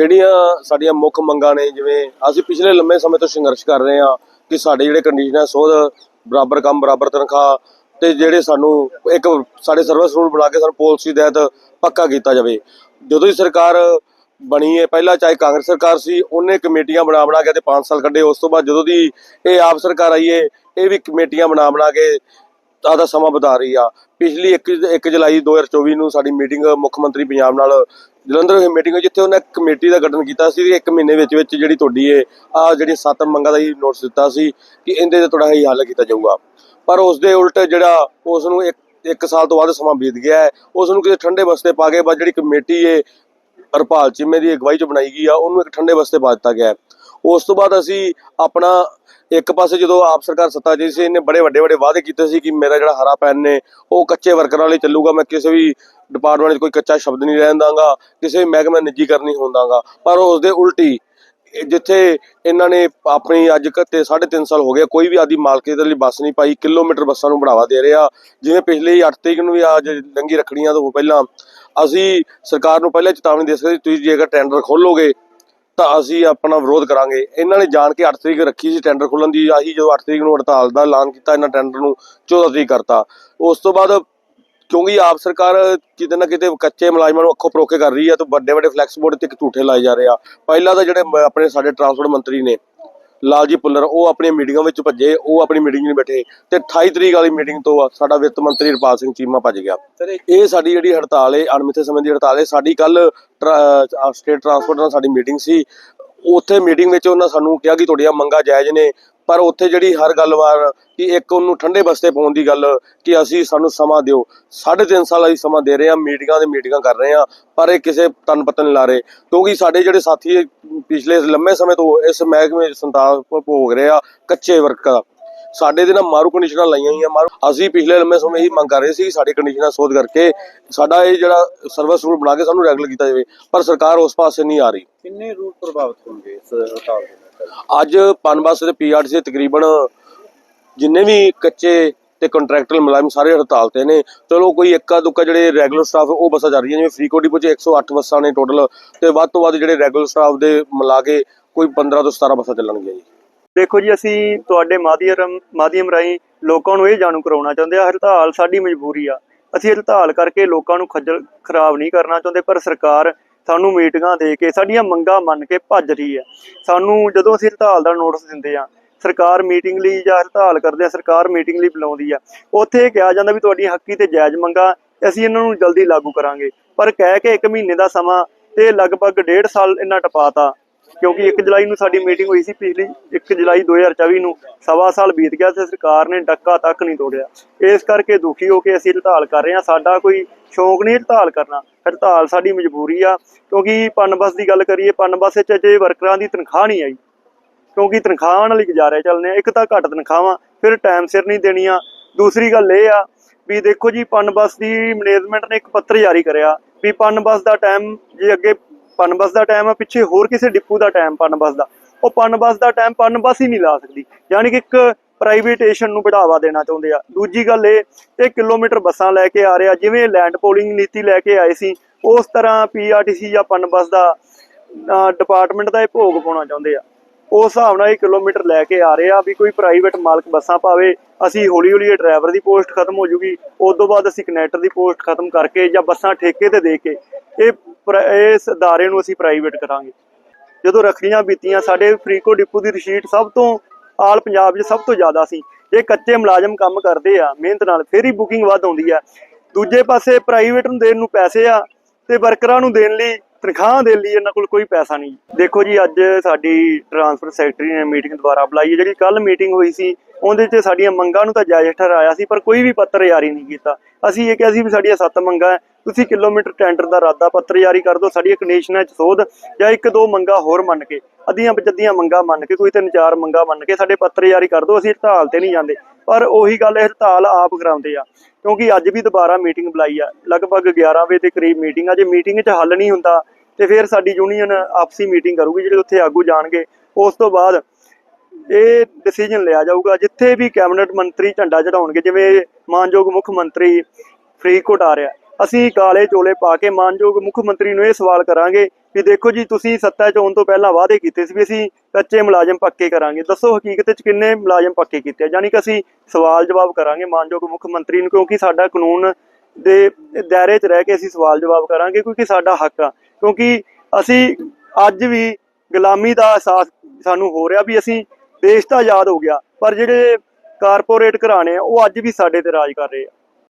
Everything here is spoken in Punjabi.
ਜਿਹੜੀਆਂ ਸਾਡੀਆਂ ਮੁੱਖ ਮੰਗਾਂ ਨੇ, ਜਿਵੇਂ ਅਸੀਂ ਪਿਛਲੇ ਲੰਮੇ ਸਮੇਂ ਤੋਂ ਸੰਘਰਸ਼ ਕਰ ਰਹੇ ਹਾਂ ਕਿ ਸਾਡੇ ਜਿਹੜੇ ਕੰਡੀਸ਼ਨ ਹੈ ਸੋਧ ਬਰਾਬਰ ਕੰਮ, ਬਰਾਬਰ ਤਨਖਾਹ ਤੇ ਜਿਹੜੇ ਸਾਨੂੰ ਇੱਕ ਸਾਡੇ ਸਰਵਿਸ ਰੂਲ ਬਣਾ ਕੇ ਸਾਨੂੰ ਪਾਲਿਸੀ ਤਹਿਤ ਪੱਕਾ ਕੀਤਾ ਜਾਵੇ। ਜਦੋਂ ਦੀ ਸਰਕਾਰ ਬਣੀ ਹੈ, ਪਹਿਲਾਂ ਚਾਹੇ ਕਾਂਗਰਸ ਸਰਕਾਰ ਸੀ, ਉਹਨੇ ਕਮੇਟੀਆਂ ਬਣਾ ਬਣਾ ਕੇ ਤੇ 5 ਸਾਲ ਕੱਢੇ। ਉਸ ਤੋਂ ਬਾਅਦ ਜਦੋਂ ਦੀ ਇਹ ਆਪ ਸਰਕਾਰ ਆਈ ਹੈ, ਇਹ ਵੀ ਕਮੇਟੀਆਂ ਬਣਾ ਬਣਾ ਕੇ ਆਦਾ ਸਮਾਂ ਵਧਾ ਰਹੀ ਆ। ਪਿਛਲੀ 1 1 ਜੁਲਾਈ 2024 ਨੂੰ ਸਾਡੀ ਮੀਟਿੰਗ ਮੁੱਖ ਮੰਤਰੀ ਪੰਜਾਬ ਨਾਲ ਜਲੰਧਰ ਵਿਖੇ ਮੀਟਿੰਗ ਹੋਈ, ਜਿੱਥੇ ਉਹਨੇ ਕਮੇਟੀ ਦਾ ਗਠਨ ਕੀਤਾ ਸੀ ਕਿ ਇੱਕ ਮਹੀਨੇ ਵਿੱਚ ਵਿੱਚ ਜਿਹੜੀ ਤੁਹਾਡੀ ਇਹ ਆ ਜਿਹੜੀ ਸੱਤ ਮੰਗਾਂ ਦਾ ਹੀ ਨੋਟਿਸ ਦਿੱਤਾ ਸੀ ਕਿ ਇਹਦੇ ਤੇ ਤੁਹਾਡਾ ਹੀ ਹੱਲ ਕੀਤਾ ਜਾਊਗਾ। ਪਰ ਉਸ ਦੇ ਉਲਟ ਜਿਹੜਾ ਉਸ ਨੂੰ ਇੱਕ ਇੱਕ ਸਾਲ ਤੋਂ ਬਾਅਦ ਸਮਾਂ ਬੀਤ ਗਿਆ ਹੈ, ਉਸ ਨੂੰ ਕਿਸੇ ਠੰਡੇ ਬਸਤੇ ਪਾ ਕੇ ਬਸ ਜਿਹੜੀ ਕਮੇਟੀ ਹੈ ਹਰਪਾਲ ਚਿੰਮੇ ਦੀ ਅਗਵਾਈ ਚ ਬਣਾਈ ਗਈ ਆ, ਉਹਨੂੰ ਇੱਕ ਠੰਡੇ ਬਸਤੇ ਪਾ ਦਿੱਤਾ ਗਿਆ ਉਸ ਤੋਂ ਬਾਅਦ ਅਸੀਂ ਆਪਣਾ ਇੱਕ ਪਾਸੇ ਜਦੋਂ ਆਪ ਸਰਕਾਰ ਸੱਤਾ 'ਚ ਸੀ, ਇਹਨੇ ਬੜੇ ਵੱਡੇ ਵੱਡੇ ਵਾਅਦੇ ਕੀਤੇ ਸੀ ਕਿ ਮੇਰਾ ਜਿਹੜਾ ਹਰਾ ਪੈਨ ਨੇ, ਉਹ ਕੱਚੇ ਵਰਕਰਾਂ ਲਈ ਚੱਲੂਗਾ, ਮੈਂ ਕਿਸੇ ਵੀ ਡਿਪਾਰਟਮੈਂਟ 'ਚ ਕੋਈ ਕੱਚਾ ਸ਼ਬਦ ਨਹੀਂ ਰਹਿਣ ਦਾਂਗਾ, ਕਿਸੇ ਵੀ ਮਹਿਕਮੇ ਨਿੱਜੀ ਕਰਨੀ ਹੁੰਦਾਗਾ ਪਰ ਉਸ ਦੇ ਉਲਟੀ, ਇਹ ਜਿੱਥੇ ਇਹਨਾਂ ਨੇ ਆਪਣੀ ਅੱਜ ਕ ਤੇ 3.5 ਸਾਲ ਹੋ ਗਏ, ਕੋਈ ਵੀ ਆਦੀ ਮਾਲਕੀ ਦੇ ਲਈ ਬੱਸ ਨਹੀਂ ਪਾਈ, ਕਿਲੋਮੀਟਰ ਬੱਸਾਂ ਨੂੰ ਬੜਾਵਾ ਦੇ ਰਿਹਾ। ਜਿਵੇਂ ਪਿਛਲੇ 8 ਤਰੀਕ ਨੂੰ ਵੀ ਅੱਜ ਲੰਗੀ ਰੱਖੜੀਆਂ ਤੋਂ ਪਹਿਲਾਂ, ਅਸੀਂ ਸਰਕਾਰ ਨੂੰ ਪਹਿਲਾਂ ਚੇਤਾਵਨੀ ਦੇ ਸਕਦੇ ਤੁਸੀਂ ਜੇਕਰ ਟੈਂਡਰ ਖੋਲੋਗੇ ਤਾਂ ਅਸੀਂ ਆਪਣਾ ਵਿਰੋਧ ਕਰਾਂਗੇ। ਇਹਨਾਂ ਨੇ ਜਾਣ ਕੇ 8 ਤਰੀਕ ਰੱਖੀ ਸੀ ਟੈਂਡਰ ਖੁੱਲਣ ਦੀ। ਆਹੀ ਜਦੋਂ 8 ਤਰੀਕ ਨੂੰ ਹੜਤਾਲ ਦਾ ਐਲਾਨ ਕੀਤਾ, ਇਹਨਾਂ ਟੈਂਡਰ ਨੂੰ 14 ਤਰੀਕ ਕਰਤਾ। ਉਸ ਤੋਂ ਬਾਅਦ ਕਿਉਂਕਿ ਆਪ ਸਰਕਾਰ ਕਿਤੇ ਨਾ ਕਿਤੇ ਕੱਚੇ ਮੁਲਾਜ਼ਮਾਂ ਨੂੰ ਅੱਖੋਂ ਪਰੋਖੇ ਕਰ ਰਹੀ ਹੈ ਤੇ ਵੱਡੇ ਵੱਡੇ ਫਲੈਕਸ ਬੋਰਡ ਤੇ ਇੱਕ ਝੂਠੇ ਲਾਏ ਜਾ ਰਹੇ ਆ। ਪਹਿਲਾਂ ਤਾਂ ਜਿਹੜੇ ਆਪਣੇ ਸਾਡੇ ਟਰਾਂਸਪੋਰਟ ਮੰਤਰੀ ਨੇ ਲਾਲਜੀ ਪੁੱਲਰ ਉਹ ਆਪਣੀਆਂ ਮੀਟਿੰਗਾਂ ਵਿੱਚ ਭੱਜੇ ਉਹ ਆਪਣੀ ਮੀਟਿੰਗ ਨਹੀਂ ਬੈਠੇ ਤੇ 28 ਤਰੀਕ ਵਾਲੀ ਮੀਟਿੰਗ ਤੋਂ ਸਾਡਾ ਵਿੱਤ ਮੰਤਰੀ ਰਪਾਲ ਸਿੰਘ ਚੀਮਾ ਭੱਜ ਗਿਆ। ਇਹ ਸਾਡੀ ਜਿਹੜੀ ਹੜਤਾਲ ਹੈ ਅਣਮਿੱਥੇ ਸਮੇਂ ਦੀ ਹੜਤਾਲ ਹੈ ਸਾਡੀ ਕੱਲ ਸਟੇਟ ਟਰਾਂਸਪੋਰਟ ਨਾਲ ਸਾਡੀ ਮੀਟਿੰਗ ਸੀ। ਉੱਥੇ ਮੀਟਿੰਗ ਵਿੱਚ ਉਹਨਾਂ ਸਾਨੂੰ ਕਿਹਾ ਕਿ ਤੁਹਾਡੀਆਂ ਮੰਗਾਂ ਜਾਇਜ਼ ਨੇ, ਪਰ ਉੱਥੇ ਜਿਹੜੀ ਹਰ ਗੱਲ ਵਾਰ ਕਿ ਇੱਕ ਉਹਨੂੰ ਠੰਡੇ ਬਸਤੇ ਪਾਉਣ ਦੀ ਗੱਲ ਕਿ ਅਸੀਂ ਸਾਨੂੰ ਸਮਾਂ ਦਿਓ। 3.5 ਸਾਲ ਅਸੀਂ ਸਮਾਂ ਦੇ ਰਹੇ ਹਾਂ ਮੀਟਿੰਗਾਂ ਦੇ ਮੀਟਿੰਗਾਂ ਕਰ ਰਹੇ ਹਾਂ, ਪਰ ਇਹ ਕਿਸੇ ਤਨ ਪਤਨ ਨਹੀਂ ਲਾ ਰਹੇ। ਕਿਉਂਕਿ ਸਾਡੇ ਜਿਹੜੇ ਸਾਥੀ ਪਿਛਲੇ ਲੰਮੇ ਸਮੇਂ ਤੋਂ ਇਸ ਮਹਿਕਮੇ ਸੰਤਾਪ ਭੋਗ ਰਹੇ ਆ, ਕੱਚੇ ਵਰਕਰ। ਸਾਡੇ ਦੇ ਨਾਲ ਮਾਰੂ ਕੰਡੀਸ਼ਨਾਂ ਲਾਈਆਂ ਹੋਈਆਂ ਮਾਰੂ ਅਸੀਂ ਪਿਛਲੇ ਲੰਮੇ ਸਮੇਂ ਹੀ ਮੰਗ ਕਰ ਰਹੇ ਸੀ ਕਿ ਸਾਡੀ ਕੰਡੀਸ਼ਨਾਂ ਸੋਧ ਕਰਕੇ ਸਾਡਾ ਇਹ ਜਿਹੜਾ ਸਰਵਿਸ ਰੂਲ ਬਣਾ ਕੇ ਸਾਨੂੰ ਰੈਗੂਲਰ ਕੀਤਾ ਜਾਵੇ ਪਰ ਸਰਕਾਰ ਉਸ ਪਾਸੇ ਨਹੀਂ ਆ ਰਹੀ। ਕਿੰਨੇ ਰੂਟ ਪ੍ਰਭਾਵਿਤ ਹੋਣਗੇ ਇਸ ਹੜਤਾਲ ਦੇ ਅੱਜ ਪਨਬਸ ਤੇ ਪੀਆਰਟੀਸੀ ਦੇ ਤਕਰੀਬਨ ਜਿੰਨੇ ਵੀ ਕੱਚੇ ਤੇ ਕੰਟਰੈਕਟਰ ਮੁਲਾਜ਼ਮ ਸਾਰੇ ਹੜਤਾਲ ਤੇ ਨੇ ਚਲੋ ਕੋਈ ਇੱਕਾ ਦੁੱਕਾ ਜਿਹੜੇ ਰੈਗੂਲਰ ਸਟਾਫ ਉਹ ਬੱਸਾਂ ਚੱਲ ਰਹੀਆਂ ਜਿਵੇਂ ਫਰੀਦਕੋਟ ਡਿਪੋ 'ਚ 108 ਬੱਸਾਂ ਨੇ ਟੋਟਲ ਤੇ ਵੱਧ ਤੋਂ ਵੱਧ ਜਿਹੜੇ ਰੈਗੂਲਰ ਸਟਾਫ ਦੇ ਮਿਲਾ ਕੇ ਕੋਈ 15 ਤੋਂ 17 ਬੱਸਾਂ ਚੱਲਣਗੀਆਂ ਜੀ। ਦੇਖੋ ਜੀ, ਅਸੀਂ ਤੁਹਾਡੇ ਮਾਧਿਅਮ ਮਾਧਿਅਮ ਰਾਹੀਂ ਲੋਕਾਂ ਨੂੰ ਇਹ ਜਾਣੂ ਕਰਾਉਣਾ ਚਾਹੁੰਦੇ ਆ, ਹੜਤਾਲ ਸਾਡੀ ਮਜਬੂਰੀ ਆ। ਅਸੀਂ ਹੜਤਾਲ ਕਰਕੇ ਲੋਕਾਂ ਨੂੰ ਖੱਜਲ ਖਰਾਬ ਨਹੀਂ ਕਰਨਾ ਚਾਹੁੰਦੇ, ਪਰ ਸਰਕਾਰ ਸਾਨੂੰ ਮੀਟਿੰਗਾਂ ਦੇ ਕੇ ਸਾਡੀਆਂ ਮੰਗਾਂ ਮੰਨ ਕੇ ਭੱਜ ਰਹੀ ਹੈ। ਸਾਨੂੰ ਜਦੋਂ ਅਸੀਂ ਹੜਤਾਲ ਦਾ ਨੋਟਿਸ ਦਿੰਦੇ ਆ, ਸਰਕਾਰ ਮੀਟਿੰਗ ਲਈ ਜਾਂ ਹੜਤਾਲ ਕਰਦੇ ਆ, ਸਰਕਾਰ ਮੀਟਿੰਗ ਲਈ ਬੁਲਾਉਂਦੀ ਆ, ਉੱਥੇ ਕਿਹਾ ਜਾਂਦਾ ਵੀ ਤੁਹਾਡੀਆਂ ਹੱਕੀ ਤੇ ਜਾਇਜ਼ ਮੰਗਾਂ ਅਸੀਂ ਇਹਨਾਂ ਨੂੰ ਜਲਦੀ ਲਾਗੂ ਕਰਾਂਗੇ। ਪਰ ਕਹਿ ਕੇ 1 ਮਹੀਨੇ ਦਾ ਸਮਾਂ ਤੇ ਲਗਭਗ ਡੇਢ ਸਾਲ ਇਹਨਾਂ ਟਪਾਤਾ। ਕਿਉਂਕਿ 1 ਜੁਲਾਈ ਨੂੰ ਸਾਡੀ ਮੀਟਿੰਗ ਹੋਈ ਸੀ ਪਿਛਲੀ 1 ਜੁਲਾਈ 2024 ਨੂੰ। ਸਵਾ ਸਾਲ ਬੀਤ ਗਿਆ ਤੇ ਸਰਕਾਰ ਨੇ ਡੱਕਾ ਤੱਕ ਨਹੀਂ ਤੋੜਿਆ। ਇਸ ਕਰਕੇ ਦੁਖੀ ਹੋ ਕੇ ਅਸੀਂ ਹੜਤਾਲ ਕਰ ਰਹੇ ਹਾਂ। ਸਾਡਾ ਕੋਈ ਸ਼ੌਂਕ ਨਹੀਂ ਹੜਤਾਲ ਕਰਨਾ। ਹੜਤਾਲ ਸਾਡੀ ਮਜਬੂਰੀ ਆ। ਕਿਉਂਕਿ ਪਨਬਸ ਦੀ ਗੱਲ ਕਰੀਏ ਪਨਬਸ ਵਿੱਚ ਅਜੇ ਵਰਕਰਾਂ ਦੀ ਤਨਖਾਹ ਨਹੀਂ ਆਈ। ਕਿਉਂਕਿ ਤਨਖਾਹਾਂ ਨਾਲ ਹੀ ਗੁਜ਼ਾਰੇ ਚੱਲਨੇ ਇੱਕ ਤਾਂ ਘੱਟ ਤਨਖਾਹਾਂ, ਫਿਰ ਟਾਈਮ ਸਿਰ ਨਹੀਂ ਦੇਣੀਆਂ। ਦੂਸਰੀ ਗੱਲ ਇਹ ਆ ਵੀ ਦੇਖੋ ਜੀ ਪਨਬਸ ਦੀ ਮੈਨੇਜਮੈਂਟ ਨੇ ਇੱਕ ਪੱਤਰ ਜਾਰੀ ਕਰਿਆ ਵੀ ਪਨਬਸ ਦਾ ਟਾਈਮ ਜੇ ਅੱਗੇ ਪਨਬਸ ਦਾ ਟਾਈਮ ਆ, ਪਿੱਛੇ ਹੋਰ ਕਿਸੇ ਡਿਪੂ ਦਾ ਟਾਈਮ ਪਨਬਸ ਦਾ। ਉਹ ਪਨਬਸ ਦਾ ਟਾਈਮ ਪਨਬਸ ਹੀ ਨਹੀਂ ਲਾ ਸਕਦੀ। ਯਾਨੀ ਕਿ ਇੱਕ ਪ੍ਰਾਈਵੇਟੇਸ਼ਨ ਨੂੰ ਵਧਾਵਾ ਦੇਣਾ ਚਾਹੁੰਦੇ ਆ। ਦੂਜੀ ਗੱਲ ਇਹ ਇਹ ਕਿਲੋਮੀਟਰ ਬੱਸਾਂ ਲੈ ਕੇ ਆ ਰਿਹਾ। ਜਿਵੇਂ ਲੈਂਡ ਪੋਲਿੰਗ ਨੀਤੀ ਲੈ ਕੇ ਆਏ ਸੀ, ਉਸ ਤਰ੍ਹਾਂ ਪੀਆਰਟੀਸੀ ਜਾਂ ਪਨਬਸ ਦਾ ਡਿਪਾਰਟਮੈਂਟ ਦਾ ਇਹ ਭੋਗ ਪਾਉਣਾ ਚਾਹੁੰਦੇ ਆ। ਉਸ ਹਿਸਾਬ ਨਾਲ ਇਹ ਕਿਲੋਮੀਟਰ ਲੈ ਕੇ ਆ ਰਹੇ ਆ ਵੀ ਕੋਈ ਪ੍ਰਾਈਵੇਟ ਮਾਲਕ ਬੱਸਾਂ ਪਾਵੇ, ਅਸੀਂ ਹੌਲੀ ਹੌਲੀ ਇਹ ਡਰਾਈਵਰ ਦੀ ਪੋਸਟ ਖਤਮ ਹੋ ਜੂਗੀ, ਉਸ ਤੋਂ ਬਾਅਦ ਅਸੀਂ ਕਨੈਕਟਰ ਦੀ ਪੋਸਟ ਖਤਮ ਕਰਕੇ ਜਾਂ ਬੱਸਾਂ ਠੇਕੇ ਤੇ ਦੇ ਕੇ ਇਹ ਪ੍ਰ- ਇਸ ਅਦਾਰੇ ਨੂੰ ਅਸੀਂ ਪ੍ਰਾਈਵੇਟ ਕਰਾਂਗੇ। ਜਦੋਂ ਰੱਖੜੀਆਂ ਬੀਤੀਆਂ, ਸਾਡੇ ਫਰੀਦਕੋਟ ਡਿਪੂ ਦੀ ਰਸ਼ੀਟ ਸਭ ਤੋਂ ਆਲ ਪੰਜਾਬ 'ਚ ਸਭ ਤੋਂ ਜ਼ਿਆਦਾ ਸੀ। ਇਹ ਕੱਚੇ ਮੁਲਾਜ਼ਮ ਕੰਮ ਕਰਦੇ ਆ, ਮਿਹਨਤ ਨਾਲ ਫਿਰ ਹੀ ਬੁਕਿੰਗ ਵੱਧ ਆਉਂਦੀ ਆ। ਦੂਜੇ ਪਾਸੇ ਪ੍ਰਾਈਵੇਟ ਨੂੰ ਦੇਣ ਨੂੰ ਪੈਸੇ ਆ ਤੇ ਵਰਕਰਾਂ ਨੂੰ ਦੇਣ ਲਈ ਤਨਖਾਹ ਦੇ ਲਈ ਇਹਨਾਂ ਕੋਲ ਕੋਈ ਪੈਸਾ ਨਹੀਂ। ਦੇਖੋ ਜੀ, ਅੱਜ ਸਾਡੀ ਟਰਾਂਸਪੋਰਟ ਸੈਕਟਰੀ ਨੇ ਮੀਟਿੰਗ ਦੁਬਾਰਾ ਬੁਲਾਈ ਹੈ। ਜਿਹੜੀ ਕੱਲ ਮੀਟਿੰਗ ਹੋਈ ਸੀ, ਉਹਦੇ 'ਚ ਸਾਡੀਆਂ ਮੰਗਾਂ ਨੂੰ ਤਾਂ ਜਾਇਜ਼ ਠਹਿਰਾਇਆ ਸੀ, ਪਰ ਕੋਈ ਵੀ ਪੱਤਰ ਜਾਰੀ ਨਹੀਂ ਕੀਤਾ। ਅਸੀਂ ਇਹ ਕਿਹਾ ਸੀ ਵੀ ਸਾਡੀਆਂ ਸੱਤ ਮੰਗਾਂ ਤੁਸੀਂ ਕਿਲੋਮੀਟਰ ਟੈਂਡਰ ਦਾ ਰਾਦਾ ਪੱਤਰ ਜਾਰੀ ਕਰ ਦਿਓ ਸਾਡੀਆਂ ਕੰਡੀਸ਼ਨਾਂ 'ਚ ਸੋਧ ਜਾਂ ਇੱਕ ਦੋ ਮੰਗਾਂ ਹੋਰ ਮੰਨ ਕੇ ਅੱਧੀਆਂ ਪਚੱਧੀਆਂ ਮੰਗਾਂ ਮੰਨ ਕੇ, ਕੋਈ ਤਿੰਨ ਚਾਰ ਮੰਗਾਂ ਮੰਨ ਕੇ ਸਾਡੇ ਪੱਤਰ ਜਾਰੀ ਕਰ ਦਿਓ, ਅਸੀਂ ਹੜਤਾਲ ਤੇ ਨਹੀਂ ਜਾਂਦੇ। ਪਰ ਉਹੀ ਗੱਲ ਹੈ ਹੜਤਾਲ ਆਪ ਕਰਾਉਂਦੇ ਆ। ਕਿਉਂਕਿ ਅੱਜ ਵੀ ਦੁਬਾਰਾ ਮੀਟਿੰਗ ਬੁਲਾਈ ਆ। ਲਗਭਗ 11 ਵਜੇ ਦੇ ਕਰੀਬ ਮੀਟਿੰਗ ਆ। ਜੇ ਮੀਟਿੰਗ 'ਚ ਹੱਲ ਨਹੀਂ ਹੁੰਦਾ, ਤੇ ਫਿਰ ਸਾਡੀ ਯੂਨੀਅਨ ਆਪਸੀ ਮੀਟਿੰਗ ਕਰੂਗੀ, ਜਿਹੜੇ ਉੱਥੇ ਆਗੂ ਜਾਣਗੇ। ਉਸ ਤੋਂ ਬਾਅਦ ਇਹ ਡਿਸੀਜਨ ਲਿਆ ਜਾਊਗਾ। ਜਿੱਥੇ ਵੀ ਕੈਬਨਿਟ ਮੰਤਰੀ ਝੰਡਾ ਚੜਾਉਣਗੇ ਜਿਵੇਂ ਮਾਨਯੋਗ ਮੁੱਖ ਮੰਤਰੀ ਫਰੀਦਕੋਟ ਆ ਰਿਹਾ ਅਸੀਂ ਕਾਲੇ ਚੋਲੇ ਪਾ ਕੇ ਮਾਨਯੋਗ ਮੁੱਖ ਮੰਤਰੀ ਨੂੰ ਇਹ ਸਵਾਲ ਕਰਾਂਗੇ ਵੀ ਦੇਖੋ ਜੀ, ਤੁਸੀਂ ਸੱਤਾ 'ਚ ਆਉਣ ਤੋਂ ਪਹਿਲਾਂ ਵਾਅਦੇ ਕੀਤੇ ਸੀ ਵੀ ਅਸੀਂ ਕੱਚੇ ਮੁਲਾਜ਼ਮ ਪੱਕੇ ਕਰਾਂਗੇ। ਦੱਸੋ ਹਕੀਕਤ 'ਚ ਕਿੰਨੇ ਮੁਲਾਜ਼ਮ ਪੱਕੇ ਕੀਤੇ ਆ? ਯਾਨੀ ਕਿ ਅਸੀਂ ਸਵਾਲ ਜਵਾਬ ਕਰਾਂਗੇ ਮਾਨਯੋਗ ਮੁੱਖ ਮੰਤਰੀ ਨੂੰ, ਕਿਉਂਕਿ ਸਾਡਾ ਕਾਨੂੰਨ ਦੇ ਦਾਇਰੇ 'ਚ ਰਹਿ ਕੇ ਅਸੀਂ ਸਵਾਲ ਜਵਾਬ ਕਰਾਂਗੇ, ਕਿਉਂਕਿ ਸਾਡਾ ਹੱਕ ਆ। ਕਿਉਂਕਿ ਅਸੀਂ ਅੱਜ ਵੀ ਗੁਲਾਮੀ ਦਾ ਅਹਿਸਾਸ ਸਾਨੂੰ ਹੋ ਰਿਹਾ ਵੀ ਅਸੀਂ ਦੇਸ਼ ਤਾਂ ਆਜ਼ਾਦ ਹੋ ਗਿਆ, ਪਰ ਜਿਹੜੇ ਕਾਰਪੋਰੇਟ ਘਰਾਣੇ ਆ, ਉਹ ਅੱਜ ਵੀ ਸਾਡੇ ਤੇ ਰਾਜ ਕਰ ਰਹੇ ਆ।